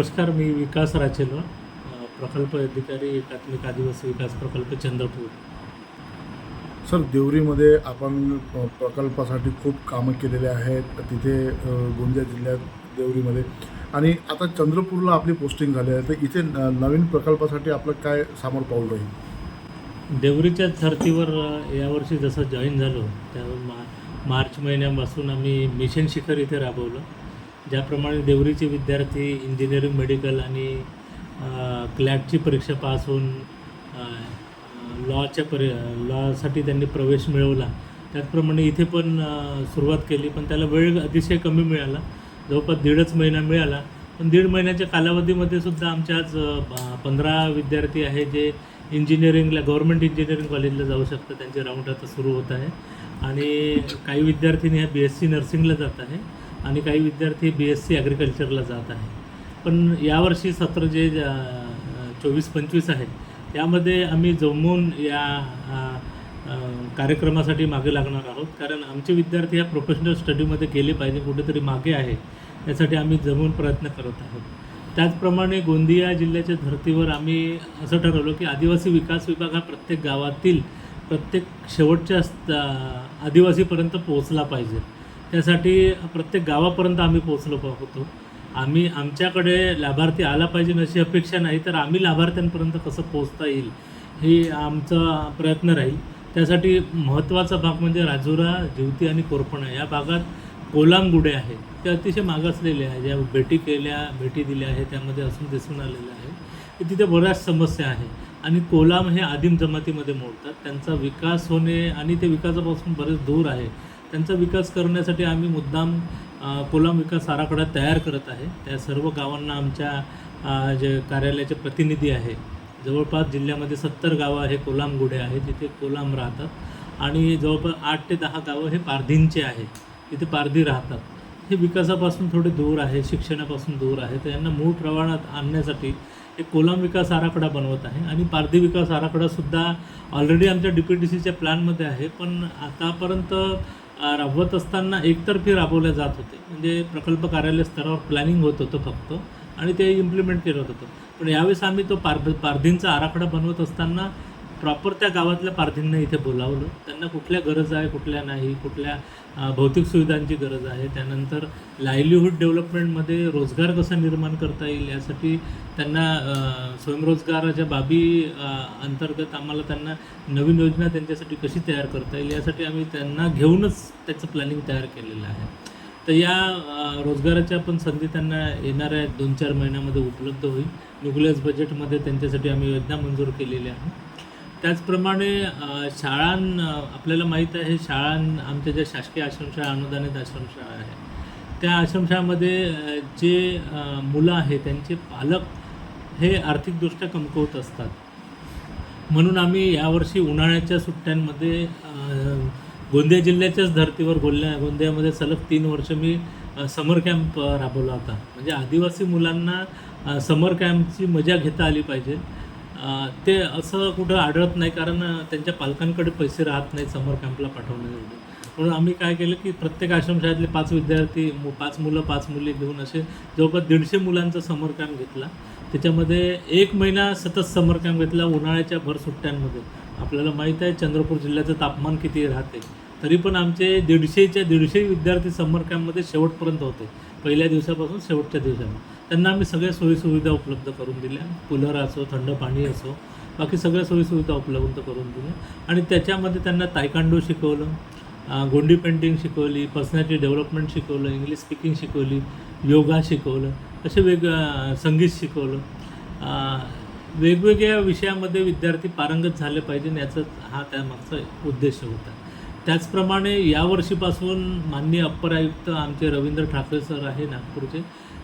नमस्कार मी विकास राचेलवा अ, प्रकल्प अधिकारी एकात्मिक आदिवासी विकास प्रकल्प चंद्रपूर. सर देवरीमध्ये आपण प्रकल्पासाठी खूप कामं केलेले आहेत. तिथे गोंदिया जिल्ह्यात देवरीमध्ये. आणि आता चंद्रपूरला आपली पोस्टिंग झाली आहे. तर इथे न- नवीन प्रकल्पासाठी आपलं काय समोर पाऊल राहील? देवरीच्या धर्तीवर यावर्षी जसं जॉईन झालो त्या मा मार्च महिन्यापासून आम्ही मिशन शिखर इथे राबवलं. ज्याप्रमाणे देवरीचे विद्यार्थी इंजिनिअरिंग मेडिकल आणि क्लॅटची परीक्षा पास होऊन लॉच्या परि लॉसाठी त्यांनी प्रवेश मिळवला. त्याचप्रमाणे इथे पण सुरुवात केली पण त्याला वेळ अतिशय कमी मिळाला. जवळपास दीडच महिना मिळाला. पण दीड महिन्याच्या कालावधीमध्ये सुद्धा आमच्या आज पंधरा विद्यार्थी आहे जे इंजिनिअरिंगला गव्हर्मेंट इंजिनिअरिंग कॉलेजला जाऊ शकतात. त्यांचे राऊंड आता सुरू होत आहे. आणि काही विद्यार्थीनी ह्या बी एस सी नर्सिंगला जात आहे. आणि काही विद्यार्थी बी एस सी ॲग्रिकल्चरला जात आहे पण यावर्षी सत्र जे चोवीस पंचवीस आहे त्यामध्ये आम्ही जमून या कार्यक्रमासाठी मागे लागणार आहोत. कारण आमचे विद्यार्थी ह्या प्रोफेशनल स्टडीमध्ये गेले पाहिजे कुठेतरी मागे आहे. यासाठी आम्ही जमून प्रयत्न करत आहोत. त्याचप्रमाणे गोंदिया जिल्ह्याच्या धर्तीवर आम्ही असं ठरवलं की आदिवासी विकास विभाग हा प्रत्येक गावातील प्रत्येक शेवटच्या आदिवासीपर्यंत पोहोचला पाहिजे. त्यासाठी प्रत्येक गावापर्यंत आम्ही पोहोचलो पा- होतो. आम्ही आमच्याकडे लाभार्थी आला पाहिजे अशी अपेक्षा नाही तर आम्ही लाभार्थ्यांपर्यंत कसं पोहोचता येईल हे आमचा प्रयत्न राहील. त्यासाठी महत्त्वाचा भाग म्हणजे राजुरा जिवती आणि कोरपणा या भागात कोलाम गुडे ते अतिशय मागासलेले आहे ज्या भेटी केल्या भेटी दिल्या आहे त्यामध्ये असून दिसून आलेलं आहे. की तिथे बऱ्याच समस्या आहे आणि कोलाम हे आदिम जमातीमध्ये मोडतात. त्यांचा विकास होणे आणि ते विकासापासून बरेच दूर आहे. त्यांचा विकास करण्यासाठी आम्ही मुद्दाम अ, कोलाम विकास आराखडा तयार करत आहे. त्या सर्व गावांना आमच्या जे कार्यालयाचे प्रतिनिधी आहे जवळपास जिल्ह्यामध्ये सत्तर गावं हे कोलाम गुढे आहेत जिथे कोलाम राहतात. आणि जवळपास आठ ते दहा गावं हे पारधींचे आहे तिथे पारधी राहतात. हे विकासापासून थोडे दूर आहे शिक्षणापासून दूर आहे. तर यांना मूळ प्रमाणात आणण्यासाठी एक कोलाम विकास आराखडा बनवत आहे. आणि पारधी विकास आराखडासुद्धा ऑलरेडी आमच्या डी पी डी सीच्या प्लॅनमध्ये आहे. पण आतापर्यंत राबवत असताना एकतर्फी राबवल्या जात होते. म्हणजे प्रकल्प कार्यालय स्तरावर प्लॅनिंग होत होतं फक्त आणि ते इम्प्लिमेंट केलं होतं. पण यावेळेस आम्ही तो पार पारधींचा आराखडा बनवत असताना प्रॉपर त्या गावातल्या पारधींना इथे बोलावलं. त्यांना कुठल्या गरज आहे कुठल्या नाही कुठल्या भौतिक सुविधांची गरज आहे. त्यानंतर लाईव्हलीहूड डेव्हलपमेंटमध्ये रोजगार कसा निर्माण करता येईल यासाठी त्यांना स्वयंरोजगाराच्या बाबी अंतर्गत आम्हाला त्यांना नवीन योजना त्यांच्यासाठी कशी तयार करता येईल यासाठी आम्ही त्यांना घेऊनच त्याचं प्लॅनिंग तयार केलेलं आहे. तर या रोजगाराच्या पण संधी त्यांना येणाऱ्या दोन चार महिन्यामध्ये उपलब्ध होईल. न्यूक्लियस बजेटमध्ये त्यांच्यासाठी आम्ही योजना मंजूर केलेली आहे त्याचप्रमाणे शाळां आपल्याला माहीत आहे शाळां आमच्या ज्या शासकीय आश्रमशाळा अनुदानित आश्रमशाळा आहे त्या आश्रमशाळामध्ये जे मुलं आहे त्यांचे पालक हे आर्थिकदृष्ट्या कमकवत असतात. म्हणून आम्ही यावर्षी उन्हाळ्याच्या सुट्ट्यांमध्ये गोंदिया जिल्ह्याच्याच धर्तीवर गोल्या गोंदियामध्ये सलग तीन वर्ष मी समर कॅम्प राबवला होता. म्हणजे आदिवासी मुलांना समर कॅम्पची मजा घेता आली पाहिजे. ते असं कुठं आढळत नाही कारण त्यांच्या पालकांकडे पैसे राहत नाही समर कॅम्पला पाठवण्यासाठी. म्हणून आम्ही काय केलं की प्रत्येक आश्रमशाळेतले पाच विद्यार्थी मु- पाच मुलं पाच मुली घेऊन असे जवळपास दीडशे मुलांचा समर कॅम्प घेतला. त्याच्यामध्ये एक महिना सतत समर कॅम्प घेतला उन्हाळ्याच्या भर सुट्ट्यांमध्ये. आपल्याला माहीत आहे चंद्रपूर जिल्ह्याचं तापमान किती राहते. तरी पण आमचे दीडशेच्या दीडशे विद्यार्थी समर कॅम्पमध्ये शेवटपर्यंत होते. पहिल्या दिवसापासून शेवटच्या दिवसापर्यंत. त्यांना आम्ही सगळ्या सोयीसुविधा उपलब्ध करून दिल्या. कूलर असो थंड पाणी असो बाकी सगळ्या सोयीसुविधा उपलब्ध करून दिल्या. आणि त्याच्यामध्ये त्यांना तायकांडो शिकवलं गोंडी पेंटिंग शिकवली पर्सनॅलिटी डेव्हलपमेंट शिकवलं इंग्लिश स्पीकिंग शिकवली योगा शिकवलं असे वेग संगीत शिकवलं. वेगवेगळ्या विषयामध्ये विद्यार्थी पारंगत झाले पाहिजे याचा हा त्यामागचा उद्देश होता. त्याचप्रमाणे यावर्षीपासून माननीय अप्पर आयुक्त आमचे रवींद्र ठाकरे सर आहे नागपूरचे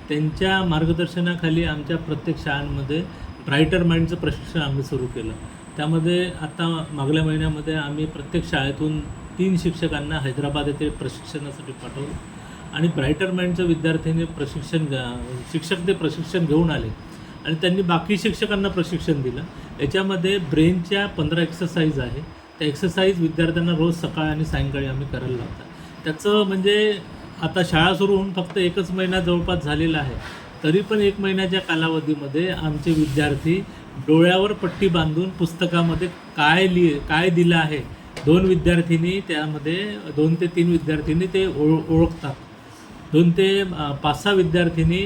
त्यांच्या मार्गदर्शनाखाली आमच्या प्रत्येक शाळांमध्ये ब्राईटर माइंडचं प्रशिक्षण आम्ही सुरू केलं. त्यामध्ये आता मागल्या महिन्यामध्ये आम्ही प्रत्येक शाळेतून तीन शिक्षकांना हैदराबाद येथे प्रशिक्षणासाठी पाठवलं आणि ब्राईटर माइंडचं विद्यार्थ्यांनी प्रशिक्षण घ्या- शिक्षक ते प्रशिक्षण घेऊन आले आणि त्यांनी बाकी शिक्षकांना प्रशिक्षण दिलं. याच्यामध्ये ब्रेनच्या पंधरा एक्सरसाइज आहे. त्या एक्सरसाइज विद्यार्थ्यांना रोज सकाळी आणि सायंकाळी आम्ही करायला लावतात. त्याचं म्हणजे आता शाळा सुरू होऊन फक्त एकच महिना जवळपास झालेला आहे. तरी पण एक महिन्याच्या कालावधीमध्ये आमचे विद्यार्थी डोळ्यावर पट्टी बांधून पुस्तकामध्ये काय लिहि काय दिलं आहे दोन विद्यार्थिनी त्यामध्ये दोन ते तीन विद्यार्थ्यांनी ते ओळ ओळखतात. दोन ते पाच सहा विद्यार्थ्यांनी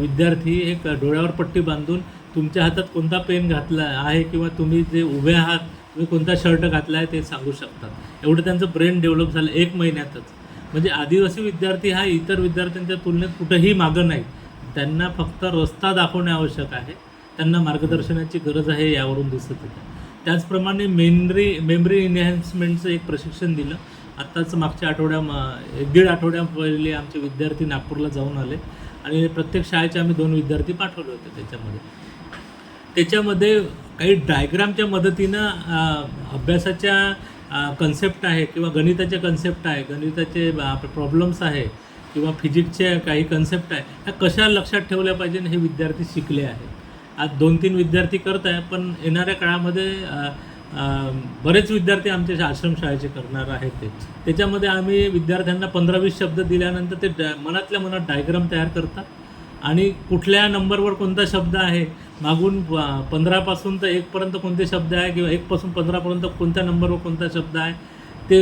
विद्यार्थी एक डोळ्यावर पट्टी बांधून तुमच्या हातात कोणता पेन घातला आहे किंवा तुम्ही जे उभे आहात तुम्ही कोणता शर्ट घातला आहे ते सांगू शकतात. एवढं त्यांचं ब्रेन डेव्हलप झालं एक महिन्यातच. म्हणजे आदिवासी विद्यार्थी हा इतर विद्यार्थ्यांच्या तुलनेत कुठेही मागं नाही. त्यांना फक्त रस्ता दाखवणे आवश्यक आहे. त्यांना मार्गदर्शनाची गरज आहे यावरून दिसत होतं. त्याचप्रमाणे मेमरी मेमरी इन्हॅन्समेंटचं एक प्रशिक्षण दिलं. आत्ताच मागच्या आठवड्या एक दीड आठवड्या पहिले आमचे विद्यार्थी नागपूरला जाऊन आले. आणि प्रत्येक शाळेचे आम्ही दोन विद्यार्थी पाठवले होते त्याच्यामध्ये. त्याच्यामध्ये काही डायग्रामच्या मदतीनं अभ्यासाच्या कन्सेप्ट आहे किंवा गणिताचे कन्सेप्ट आहे गणिताचे प्रॉब्लेम्स आहे किंवा फिजिक्सचे काही कन्सेप्ट आहे ह्या कशा लक्षात ठेवल्या पाहिजे हे विद्यार्थी शिकले आहे आज दोन तीन विद्यार्थी करत आहे पण येणाऱ्या काळामध्ये बरेच विद्यार्थी आमच्या शा- आश्रमशाळेचे करणार आहेत ते. त्याच्यामध्ये आम्ही विद्यार्थ्यांना पंधरा वीस शब्द दिल्यानंतर ते डा मनातल्या मनात डायग्राम तयार करतात. आणि कुठल्या नंबरवर कोणता शब्द आहे मागून पंधरापासून तर एकपर्यंत कोणते शब्द आहे किंवा एकपासून पंधरापर्यंत कोणत्या नंबरवर कोणता शब्द आहे ते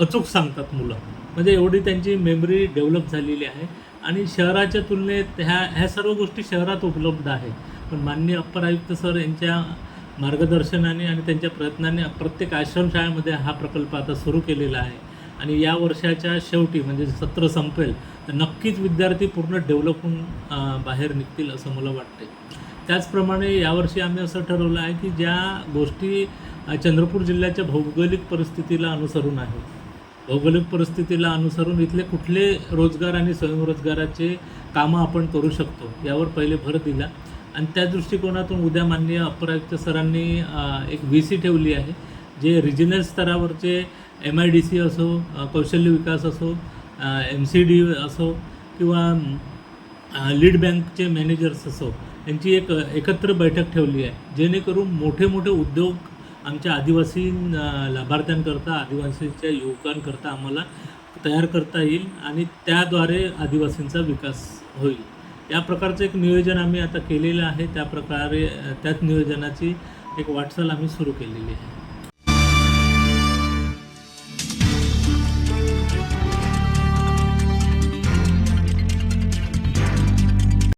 अचूक सांगतात मुलं. म्हणजे एवढी त्यांची मेमरी डेव्हलप झालेली आहे. आणि शहराच्या तुलनेत ह्या ह्या सर्व गोष्टी शहरात उपलब्ध आहेत. पण माननीय अप्पर आयुक्त सर यांच्या मार्गदर्शनाने आणि त्यांच्या प्रयत्नाने प्रत्येक आश्रमशाळेमध्ये हा प्रकल्प आता सुरू केलेला आहे. आणि या वर्षाच्या शेवटी म्हणजे सत्र संपेल तर नक्कीच विद्यार्थी पूर्ण डेव्हलप होऊन बाहेर निघतील असं मला वाटते त्याचप्रमाणे यावर्षी आम्ही असं ठरवलं आहे की ज्या गोष्टी चंद्रपूर जिल्ह्याच्या भौगोलिक परिस्थितीला अनुसरून आहे भौगोलिक परिस्थितीला अनुसरून इथले कुठले रोजगार आणि स्वयंरोजगाराचे कामं आपण करू शकतो यावर पहिले भर दिला. आणि त्या दृष्टिकोनातून उद्या माननीय अप्पर आयुक्त सरांनी एक व्ही सी ठेवली आहे जे रिजनल स्तरावरचे एम आय डी सी असो कौशल्य विकास असो एम सी डी असो किंवा लीड बँकचे मॅनेजर्स असो यांची एक एकत्र बैठक ठेवली आहे. जेणेकरून मोठे मोठे उद्योग आमच्या आदिवासी लाभार्थ्यांकरता आदिवासीच्या युवकांकरता आम्हाला तयार करता येईल आणि त्याद्वारे आदिवासींचा विकास होईल. या प्रकारचं एक नियोजन आम्ही आता केलेलं आहे. त्या प्रकारे त्याच नियोजनाची एक वाटचाल आम्ही सुरू केलेली आहे.